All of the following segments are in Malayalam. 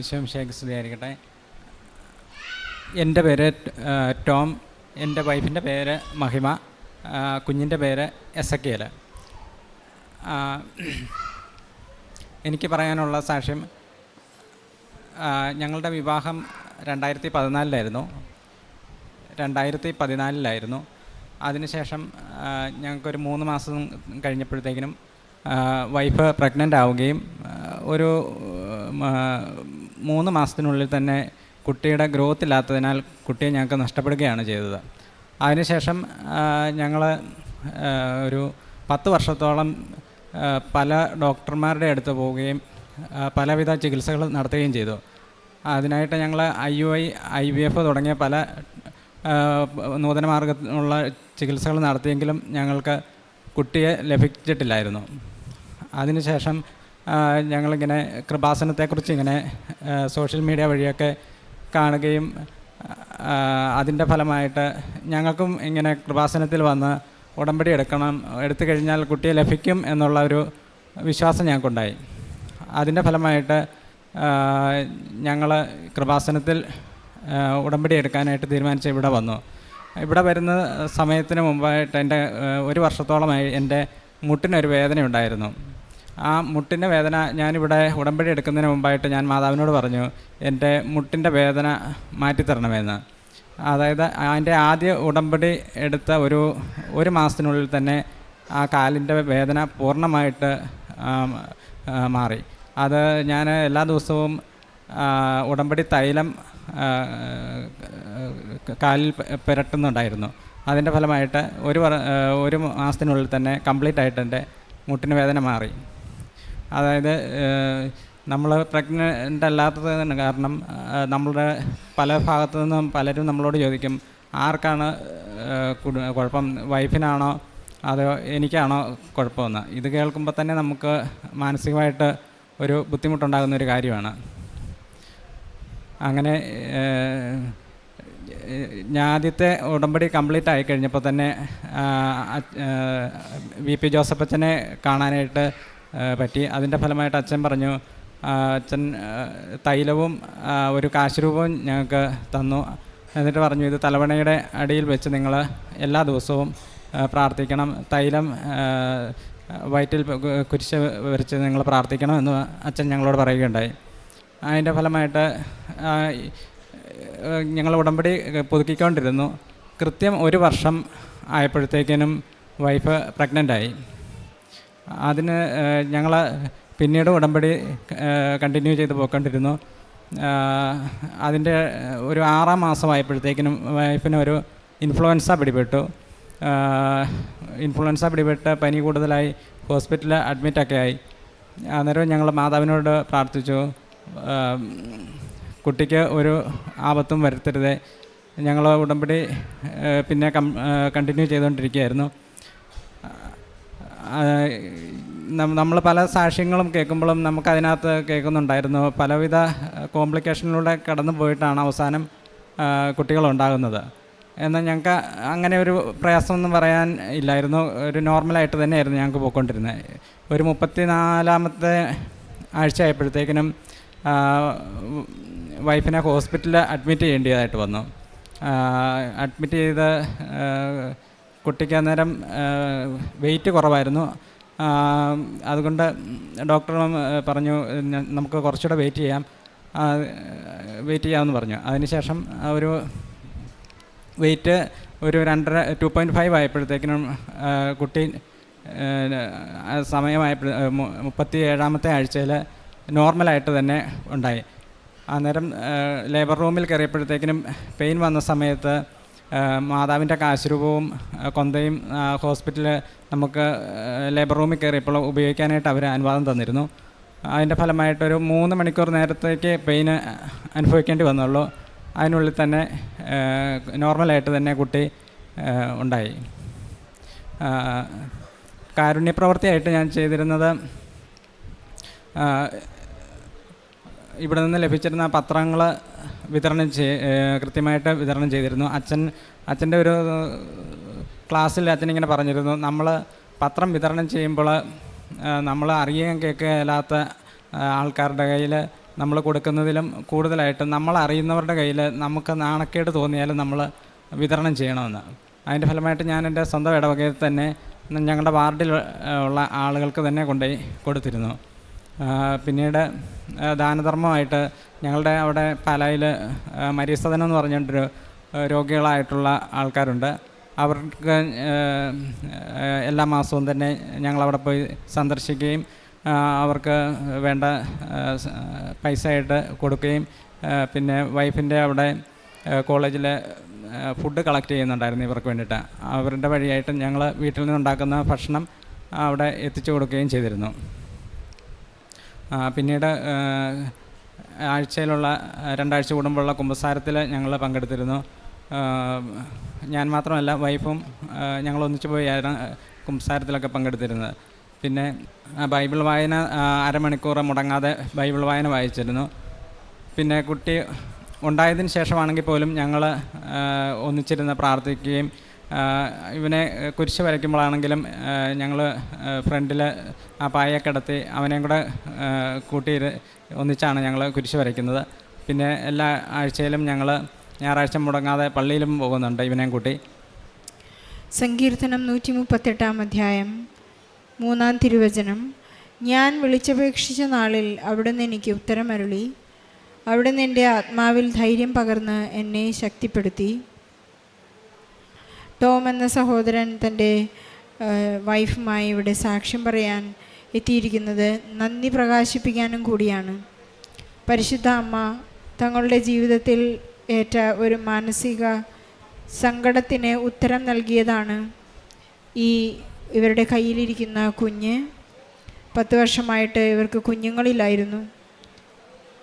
ഈശോം ഷേഖ് സ്തുതിയായിരിക്കട്ടെ. എന്റെ പേര് ടോം. എന്റെ വൈഫിന്റെ പേര് മഹിമ. കുഞ്ഞിന്റെ പേര് എസ് എസക്കിയൽ എനിക്ക് പറയാനുള്ള സാക്ഷ്യം ഞങ്ങളുടെ വിവാഹം രണ്ടായിരത്തി പതിനാലിലായിരുന്നു രണ്ടായിരത്തി പതിനാലിലായിരുന്നു അതിനുശേഷം ഞങ്ങൾക്കൊരു മൂന്ന് മാസം കഴിഞ്ഞപ്പോഴത്തേക്കിനും വൈഫ് പ്രഗ്നന്റ് ആവുകയും ഒരു മൂന്ന് മാസത്തിനുള്ളിൽ തന്നെ കുട്ടിയുടെ ഗ്രോത്ത് ഇല്ലാത്തതിനാൽ കുട്ടിയെ ഞങ്ങൾക്ക് നഷ്ടപ്പെടുകയാണ് ചെയ്തത്. അതിനുശേഷം ഞങ്ങൾ ഒരു പത്ത് വർഷത്തോളം പല ഡോക്ടർമാരുടെ അടുത്ത് പോവുകയും പലവിധ ചികിത്സകൾ നടത്തുകയും ചെയ്തു. അതിനായിട്ട് ഞങ്ങൾ I U I I V F തുടങ്ങിയ പല നൂതന മാർഗത്തിനുള്ള ചികിത്സകൾ നടത്തിയെങ്കിലും ഞങ്ങൾക്ക് കുട്ടിയെ ലഭിച്ചിട്ടില്ലായിരുന്നു. അതിനുശേഷം ഞങ്ങളിങ്ങനെ കൃപാസനത്തെക്കുറിച്ച് ഇങ്ങനെ സോഷ്യൽ മീഡിയ വഴിയൊക്കെ കാണുകയും അതിന്റെ ഫലമായിട്ട് ഞങ്ങൾക്കും ഇങ്ങനെ കൃപാസനത്തിൽ വന്ന് ഉടമ്പടി എടുക്കണം എടുത്തു കഴിഞ്ഞാൽ കുട്ടിയെ ലഭിക്കും എന്നുള്ള ഒരു വിശ്വാസം ഞങ്ങൾക്കുണ്ടായി. അതിന്റെ ഫലമായിട്ട് ഞങ്ങൾ കൃപാസനത്തിൽ ഉടമ്പടി എടുക്കാനായിട്ട് തീരുമാനിച്ച് ഇവിടെ വന്നു. ഇവിടെ വരുന്ന സമയത്തിന് മുമ്പായിട്ട് എന്റെ ഒരു വർഷത്തോളമായി എന്റെ മുട്ടിനൊരു വേദന ഉണ്ടായിരുന്നു ആ മുട്ടിന്റെ വേദന ഞാനിവിടെ ഉടമ്പടി എടുക്കുന്നതിന് മുമ്പായിട്ട് ഞാൻ മാതാവിനോട് പറഞ്ഞു എന്റെ മുട്ടിന്റെ വേദന മാറ്റിത്തരണമെന്ന്. അതായത് അതിന്റെ ആദ്യ ഉടമ്പടി എടുത്ത ഒരു ഒരു മാസത്തിനുള്ളിൽ തന്നെ ആ കാലിന്റെ വേദന പൂർണമായിട്ട് മാറി. അത് ഞാൻ എല്ലാ ദിവസവും ഉടമ്പടി തൈലം കാലിൽ പുരട്ടുന്നുണ്ടായിരുന്നു. അതിന്റെ ഫലമായിട്ട് ഒരു ഒരു മാസത്തിനുള്ളിൽ തന്നെ കംപ്ലീറ്റ് ആയിട്ട് എന്റെ മുട്ടിന് വേദന മാറി. അതായത് നമ്മൾ പ്രഗ്നന്റ് അല്ലാത്തതിന് കാരണം നമ്മളുടെ പല ഭാഗത്തു നിന്നും പലരും നമ്മളോട് ചോദിക്കും ആർക്കാണ് കുഴപ്പം? വൈഫിനാണോ? അതോ എനിക്കാണോ കുഴപ്പമെന്ന്? ഇത് കേൾക്കുമ്പോൾ തന്നെ നമുക്ക് മാനസികമായിട്ട് ഒരു ബുദ്ധിമുട്ടുണ്ടാകുന്ന ഒരു കാര്യമാണ്. അങ്ങനെ ഞാൻ ആദ്യത്തെ ഉടമ്പടി കംപ്ലീറ്റ് ആയി കഴിഞ്ഞപ്പോൾ തന്നെ വി പി ജോസഫച്ചനെ കാണാനായിട്ട് പറ്റി. അതിന്റെ ഫലമായിട്ട് അച്ഛൻ പറഞ്ഞു അച്ഛൻ തൈലവും ഒരു കാശുരൂപവും ഞങ്ങൾക്ക് തന്നു. എന്നിട്ട് പറഞ്ഞു ഇത് തലവണയുടെ അടിയിൽ വെച്ച് നിങ്ങൾ എല്ലാ ദിവസവും പ്രാർത്ഥിക്കണം. തൈലം വയറ്റിൽ കുരിശ് വരച്ച് നിങ്ങൾ പ്രാർത്ഥിക്കണം എന്ന് അച്ഛൻ ഞങ്ങളോട് പറയുകയുണ്ടായി. അതിന്റെ ഫലമായിട്ട് ഞങ്ങൾ ഉടമ്പടി പുതുക്കിക്കൊണ്ടിരുന്നു. കൃത്യം ഒരു വർഷം ആയപ്പോഴത്തേക്കിനും വൈഫ് പ്രഗ്നന്റായി. അതിന് ഞങ്ങൾ പിന്നീട് ഉടമ്പടി കണ്ടിന്യൂ ചെയ്ത് പോയിക്കൊണ്ടിരുന്നു. അതിന്റെ ഒരു ആറാം മാസമായപ്പോഴത്തേക്കിനും വൈഫിന് ഒരു ഇൻഫ്ലുവൻസ പിടിപെട്ടു. ഇൻഫ്ലുവൻസ പിടിപെട്ട് പനി കൂടുതലായി ഹോസ്പിറ്റലിൽ അഡ്മിറ്റൊക്കെ ആയി. അന്നേരം ഞങ്ങൾ മാതാവിനോട് പ്രാർത്ഥിച്ചു കുട്ടിക്ക് ഒരു ആപത്തും വരുത്തരുതേ. ഞങ്ങൾ ഉടമ്പടി പിന്നെ കണ്ടിന്യൂ ചെയ്തുകൊണ്ടിരിക്കുകയായിരുന്നു നമ്മൾ പല സാക്ഷ്യങ്ങളും കേൾക്കുമ്പോഴും നമുക്കതിനകത്ത് കേൾക്കുന്നുണ്ടായിരുന്നു. പലവിധ കോംപ്ലിക്കേഷനിലൂടെ കടന്നു പോയിട്ടാണ് അവസാനം കുട്ടികളുണ്ടാകുന്നത്. എന്നാൽ ഞങ്ങൾക്ക് അങ്ങനെ ഒരു പ്രയാസമൊന്നും പറയാൻ ഇല്ലായിരുന്നു. ഒരു നോർമലായിട്ട് തന്നെയായിരുന്നു ഞങ്ങൾക്ക് പോയിക്കൊണ്ടിരുന്നത്. ഒരു മുപ്പത്തി നാലാമത്തെ ആഴ്ച ആയപ്പോഴത്തേക്കിനും വൈഫിനെ ഹോസ്പിറ്റലിൽ അഡ്മിറ്റ് ചെയ്യേണ്ടതായിട്ട് വന്നു. അഡ്മിറ്റ് ചെയ്ത് കുട്ടിക്ക് അന്നേരം വെയിറ്റ് കുറവായിരുന്നു. അതുകൊണ്ട് ഡോക്ടർ പറഞ്ഞു നമുക്ക് കുറച്ചുകൂടെ വെയിറ്റ് ചെയ്യാം. വെയിറ്റ് ചെയ്യാമെന്ന് പറഞ്ഞു. അതിനുശേഷം ഒരു വെയിറ്റ് ഒരു രണ്ടര ടു പോയിന്റ് ഫൈവ് ആയപ്പോഴത്തേക്കിനും കുട്ടി ആ, സമയമായപ്പോൾ മുപ്പത്തി ഏഴാമത്തെ ആഴ്ചയിൽ നോർമലായിട്ട് തന്നെ ഉണ്ടായി. അന്നേരം ലേബർ റൂമിൽ കയറിയപ്പോഴത്തേക്കിനും പെയിൻ വന്ന സമയത്ത് മാതാവിന്റെ കാശുരൂപവും കൊന്തയും ഹോസ്പിറ്റലിൽ നമുക്ക് ലേബർ റൂമിൽ കയറിയപ്പോൾ ഉപയോഗിക്കാനായിട്ട് അവർ അനുവാദം തന്നിരുന്നു. അതിന്റെ ഫലമായിട്ടൊരു മൂന്ന് മണിക്കൂർ നേരത്തേക്ക് പെയിന് അനുഭവിക്കേണ്ടി വന്നുള്ളൂ. അതിനുള്ളിൽ തന്നെ നോർമലായിട്ട് തന്നെ കുട്ടി ഉണ്ടായി. കാരുണ്യപ്രവർത്തിയായിട്ട് ഞാൻ ചെയ്തിരുന്നത് ഇവിടെ നിന്ന് ലഭിച്ചിരുന്ന പത്രങ്ങൾ വിതരണം ചെയ് കൃത്യമായിട്ട് വിതരണം ചെയ്തിരുന്നു. അച്ഛൻ അച്ഛന്റെ ഒരു ക്ലാസ്സിൽ അച്ഛൻ ഇങ്ങനെ പറഞ്ഞിരുന്നു നമ്മൾ പത്രം വിതരണം ചെയ്യുമ്പോൾ നമ്മൾ അറിയുകയും കേൾക്കുകയില്ലാത്ത ആൾക്കാരുടെ കയ്യിൽ നമ്മൾ കൊടുക്കുന്നതിലും കൂടുതലായിട്ട് നമ്മൾ അറിയുന്നവരുടെ കയ്യിൽ നമുക്ക് നാണക്കേട് തോന്നിയാലും നമ്മൾ വിതരണം ചെയ്യണമെന്ന്. അതിന്റെ ഫലമായിട്ട് ഞാൻ എന്റെ സ്വന്തം ഇടവകയിൽ തന്നെ ഞങ്ങളുടെ വാർഡിൽ ഉള്ള ആളുകൾക്ക് തന്നെ കൊണ്ടുപോയി കൊടുത്തിരുന്നു. പിന്നീട് ദാനധർമ്മമായിട്ട് ഞങ്ങളുടെ അവിടെ പാലായിൽ മരീസദനം എന്ന് പറഞ്ഞിട്ടൊരു രോഗികളായിട്ടുള്ള ആൾക്കാരുണ്ട്. അവർക്ക് എല്ലാ മാസവും തന്നെ ഞങ്ങളവിടെ പോയി സന്ദർശിക്കുകയും അവർക്ക് വേണ്ട പൈസ ആയിട്ട് കൊടുക്കുകയും പിന്നെ വൈഫിന്റെ അവിടെ കോളേജിൽ ഫുഡ് കളക്ട് ചെയ്യുന്നുണ്ടായിരുന്നു ഇവർക്ക് വേണ്ടിയിട്ട്. അവരുടെ വഴിയായിട്ട് ഞങ്ങൾ വീട്ടിൽ നിന്നുണ്ടാക്കുന്ന ഭക്ഷണം അവിടെ എത്തിച്ചു കൊടുക്കുകയും ചെയ്തിരുന്നു. പിന്നീട് ആഴ്ചയിലുള്ള രണ്ടാഴ്ച കൂടുമ്പോഴുള്ള കുമ്പസാരത്തിൽ ഞങ്ങൾ പങ്കെടുത്തിരുന്നു. ഞാൻ മാത്രമല്ല വൈഫും ഞങ്ങൾ ഒന്നിച്ചു പോയായിരുന്നു കുമ്പസാരത്തിലൊക്കെ പങ്കെടുത്തിരുന്നത്. പിന്നെ ബൈബിൾ വായന അരമണിക്കൂർ മുടങ്ങാതെ ബൈബിൾ വായന വായിച്ചിരുന്നു. പിന്നെ കുട്ടി ഉണ്ടായതിന് ശേഷമാണെങ്കിൽ പോലും ഞങ്ങൾ ഒന്നിച്ചിരുന്ന് പ്രാർത്ഥിക്കുകയും ഇവനെ കുരിശ് വരയ്ക്കുമ്പോഴാണെങ്കിലും ഞങ്ങൾ ഫ്രണ്ടിൽ ആ പായ കിടത്തി അവനെയും കൂടെ കൂട്ടി ഒന്നിച്ചാണ് ഞങ്ങൾ കുരിശ് വരയ്ക്കുന്നത്. പിന്നെ എല്ലാ ആഴ്ചയിലും ഞങ്ങൾ ഞായറാഴ്ച മുടങ്ങാതെ പള്ളിയിലും പോകുന്നുണ്ട് ഇവനെയും കൂട്ടി. സങ്കീർത്തനം നൂറ്റി മുപ്പത്തെട്ടാം അധ്യായം മൂന്നാം തിരുവചനം. ഞാൻ വിളിച്ചപേക്ഷിച്ച നാളിൽ അവിടുന്ന് എനിക്ക് ഉത്തരമരുളി. അവിടുന്ന് എന്റെ ആത്മാവിൽ ധൈര്യം പകർന്ന് എന്നെ ശക്തിപ്പെടുത്തി. ടോം എന്ന സഹോദരൻ തന്റെ വൈഫുമായി ഇവിടെ സാക്ഷ്യം പറയാൻ എത്തിയിരിക്കുന്നത് നന്ദി പ്രകാശിപ്പിക്കാനും കൂടിയാണ്. പരിശുദ്ധ അമ്മ തങ്ങളുടെ ജീവിതത്തിൽ ഏറ്റ ഒരു മാനസിക സങ്കടത്തിന് ഉത്തരം നൽകിയതാണ് ഈ ഇവരുടെ കയ്യിലിരിക്കുന്ന കുഞ്ഞ്. പത്ത് വർഷമായിട്ട് ഇവർക്ക് കുഞ്ഞുങ്ങളില്ലായിരുന്നു.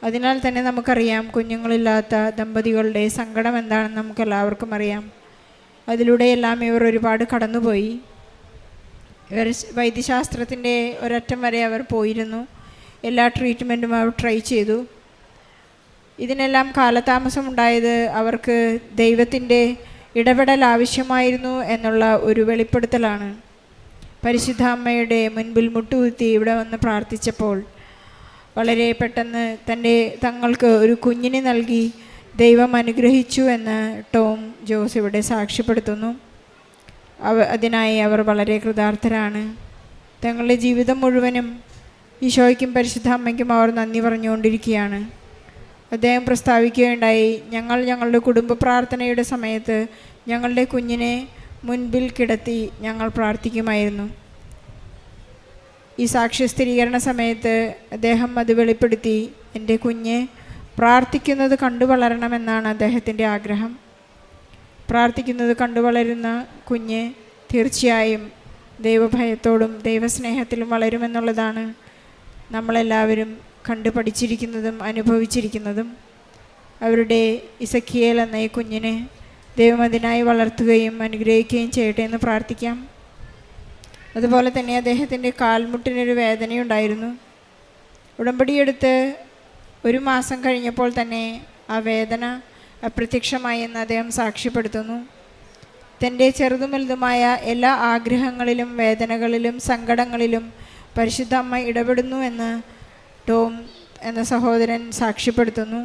അതിനാൽ തന്നെ നമുക്കറിയാം കുഞ്ഞുങ്ങളില്ലാത്ത ദമ്പതികളുടെ സങ്കടം എന്താണെന്ന് നമുക്കെല്ലാവർക്കും അറിയാം. അതിലൂടെയെല്ലാം ഇവർ ഒരുപാട് കടന്നുപോയി. ഇവർ വൈദ്യശാസ്ത്രത്തിന്റെ ഒരറ്റം വരെ അവർ പോയിരുന്നു. എല്ലാ ട്രീറ്റ്മെന്റും അവർ ട്രൈ ചെയ്തു. ഇതിനെല്ലാം കാലതാമസം ഉണ്ടായത് അവർക്ക് ദൈവത്തിന്റെ ഇടപെടൽ ആവശ്യമായിരുന്നു എന്നുള്ള ഒരു വെളിപ്പെടുത്തലാണ്. പരിശുദ്ധ അമ്മയുടെ മുൻപിൽ മുട്ടുകുത്തി ഇവിടെ വന്ന് പ്രാർത്ഥിച്ചപ്പോൾ വളരെ പെട്ടെന്ന് തന്റെ തങ്ങൾക്ക് ഒരു കുഞ്ഞിനെ നൽകി ദൈവം അനുഗ്രഹിച്ചു എന്ന് ടോം ജോസ് ഇവിടെ സാക്ഷ്യപ്പെടുത്തുന്നു. അവ അതിനായി അവർ വളരെ കൃതാർത്ഥരാണ്. തങ്ങളുടെ ജീവിതം മുഴുവനും ഈശോയ്ക്കും പരിശുദ്ധ അമ്മയ്ക്കും അവർ നന്ദി പറഞ്ഞുകൊണ്ടിരിക്കുകയാണ്. അദ്ദേഹം പ്രസ്താവിക്കുകയുണ്ടായി ഞങ്ങൾ ഞങ്ങളുടെ കുടുംബ പ്രാർത്ഥനയുടെ സമയത്ത് ഞങ്ങളുടെ കുഞ്ഞിനെ മുൻപിൽ കിടത്തി ഞങ്ങൾ പ്രാർത്ഥിക്കുമായിരുന്നു. ഈ സാക്ഷ്യ സ്ഥിരീകരണ സമയത്ത് അദ്ദേഹം അത് വെളിപ്പെടുത്തി എന്റെ കുഞ്ഞ് പ്രാർത്ഥിക്കുന്നത് കണ്ടു വളരണമെന്നാണ് അദ്ദേഹത്തിന്റെ ആഗ്രഹം. പ്രാർത്ഥിക്കുന്നത് കണ്ടു വളരുന്ന കുഞ്ഞ് തീർച്ചയായും ദൈവഭയത്തോടും ദൈവസ്നേഹത്തിലും വളരുമെന്നുള്ളതാണ് നമ്മളെല്ലാവരും കണ്ടു പഠിച്ചിരിക്കുന്നതും അനുഭവിച്ചിരിക്കുന്നതും. അവരുടെ ഇസക്കിയേൽ എന്ന ഈ കുഞ്ഞിനെ ദൈവം അതിനായി വളർത്തുകയും അനുഗ്രഹിക്കുകയും ചെയ്യട്ടെ എന്ന് പ്രാർത്ഥിക്കാം. അതുപോലെ തന്നെ അദ്ദേഹത്തിന്റെ കാൽമുട്ടിനൊരു വേദനയുണ്ടായിരുന്നു. ഉടമ്പടിയെടുത്ത് ഒരു മാസം കഴിഞ്ഞപ്പോൾ തന്നെ ആ വേദന അപ്രത്യക്ഷമായി എന്ന് അദ്ദേഹം സാക്ഷ്യപ്പെടുത്തുന്നു. തന്റെ ചെറുതും വലുതുമായ എല്ലാ ആഗ്രഹങ്ങളിലും വേദനകളിലും സങ്കടങ്ങളിലും പരിശുദ്ധ അമ്മ ഇടപെടുന്നു എന്ന് ടോം എന്ന സഹോദരൻ സാക്ഷ്യപ്പെടുത്തുന്നു.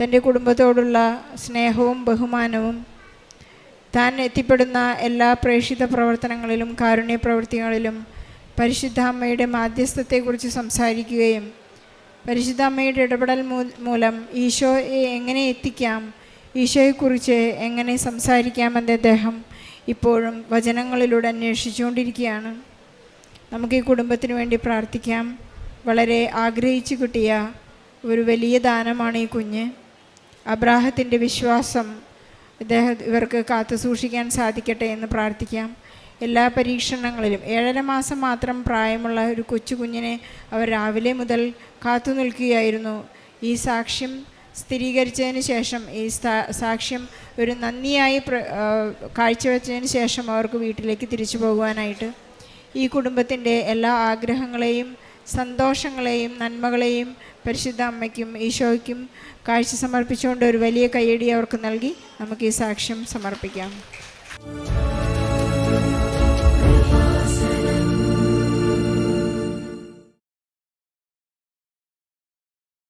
തന്റെ കുടുംബത്തോടുള്ള സ്നേഹവും ബഹുമാനവും താൻ എത്തിപ്പെടുന്ന എല്ലാ പ്രേക്ഷിത പ്രവർത്തനങ്ങളിലും കാരുണ്യ പ്രവൃത്തികളിലും പരിശുദ്ധ അമ്മയുടെ മാധ്യസ്ഥത്തെക്കുറിച്ച് സംസാരിക്കുകയും പരിശുദ്ധ അമ്മയുടെ ഇടപെടൽ മൂലം ഈശോയെ എങ്ങനെ എത്തിക്കാം? ഈശോയെക്കുറിച്ച് എങ്ങനെ സംസാരിക്കാമെന്ന് അദ്ദേഹം ഇപ്പോഴും വചനങ്ങളിലൂടെ അന്വേഷിച്ചുകൊണ്ടിരിക്കുകയാണ്. നമുക്ക് ഈ കുടുംബത്തിന് വേണ്ടി പ്രാർത്ഥിക്കാം. വളരെ ആഗ്രഹിച്ചു കിട്ടിയ ഒരു വലിയ ദാനമാണ് ഈ കുഞ്ഞ്. അബ്രാഹത്തിന്റെ വിശ്വാസം ഇദ്ദേഹം ഇവർക്ക് കാത്തു സൂക്ഷിക്കാൻ സാധിക്കട്ടെ എന്ന് പ്രാർത്ഥിക്കാം. എല്ലാ പരീക്ഷണങ്ങളിലും ഏഴര മാസം മാത്രം പ്രായമുള്ള ഒരു കൊച്ചു കുഞ്ഞിനെ അവർ രാവിലെ മുതൽ കാത്തു നിൽക്കുകയായിരുന്നു. ഈ സാക്ഷ്യം സ്ഥിരീകരിച്ചതിന് ശേഷം ഈ സാക്ഷ്യം ഒരു നന്ദിയായി കാഴ്ചവെച്ചതിന് ശേഷം അവർക്ക് വീട്ടിലേക്ക് തിരിച്ചു പോകുവാനായിട്ട് ഈ കുടുംബത്തിന്റെ എല്ലാ ആഗ്രഹങ്ങളെയും സന്തോഷങ്ങളെയും നന്മകളെയും പരിശുദ്ധ അമ്മയ്ക്കും ഈശോയ്ക്കും കാഴ്ച സമർപ്പിച്ചുകൊണ്ട് ഒരു വലിയ കയ്യടി അവർക്ക് നൽകി നമുക്ക് ഈ സാക്ഷ്യം സമർപ്പിക്കാം.